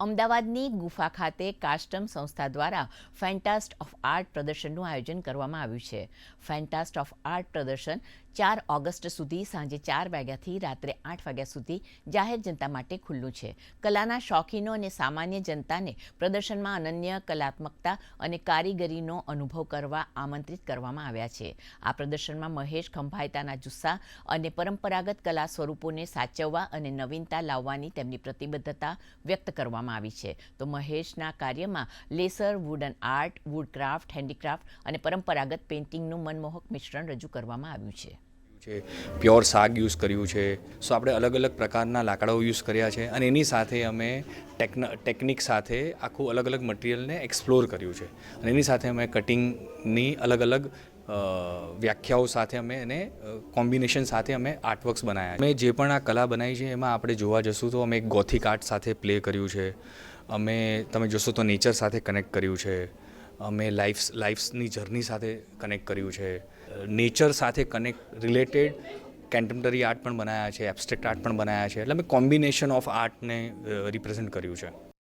અમદાવાદની ગુફા ખાતે કાસ્ટમ સંસ્થા દ્વારા ફેન્ટાસ્ટ ઓફ આર્ટ પ્રદર્શનનું આયોજન કરવામાં આવ્યું છે. ફેન્ટાસ્ટ ઓફ આર્ટ પ્રદર્શન ચાર ઓગસ્ટ સુધી સાંજે ચાર વાગ્યાથી રાત્રે આઠ વાગ્યા સુધી જાહેર જનતા માટે ખુલ્લું છે. કલાના શોખીનો અને સામાન્ય જનતાને પ્રદર્શનમાં અનન્ય કલાત્મકતા અને કારીગરીનો અનુભવ કરવા આમંત્રિત કરવામાં આવ્યા છે. આ પ્રદર્શનમાં મહેશ ખંભાયતાના જુસ્સા અને પરંપરાગત કલા સ્વરૂપોને સાચવવા અને નવીનતા લાવવાની તેમની પ્રતિબદ્ધતા વ્યક્ત કરવામાં આવી છે. તો મહેશના કાર્યમાં laser wooden art woodcraft handicraft અને પરંપરાગત પેઇન્ટિંગનું મનમોહક મિશ્રણ રજૂ કરવામાં આવ્યું છે. છે પ્યોર સાગ યુઝ કર્યું છે. સો આપણે અલગ અલગ પ્રકારના લાકડાઓ યુઝ કર્યા છે અને એની સાથે અમે ટેકન ટેકનિક સાથે આખું અલગ અલગ મટીરિયલને એક્સપ્લોર કર્યું છે. અને એની સાથે અમે કટિંગની અલગ અલગ વ્યાખ્યાઓ સાથે અમે એને કોમ્બિનેશન સાથે અમે આર્ટવર્ક્સ બનાવ્યા અમે જે પણ આ કલા બનાવી છે એમાં આપણે જોવા જશું તો અમે એક ગોથિક આર્ટ સાથે પ્લે કર્યું છે. અમે, તમે જોશો તો નેચર સાથે કનેક્ટ કર્યું છે. અમે લાઈફ લાઈફ્સની જર્ની સાથે કનેક્ટ કર્યું છે. નેચર સાથે કનેક્ટ રિલેટેડ કેન્ટેમ્પરરી આર્ટ પણ બનાવ્યા છે એબ્સ્ટ્રેક્ટ આર્ટ પણ બનાવ્યા છે. એટલે અમે કોમ્બિનેશન ઓફ આર્ટને રિપ્રેઝેન્ટ કર્યું છે.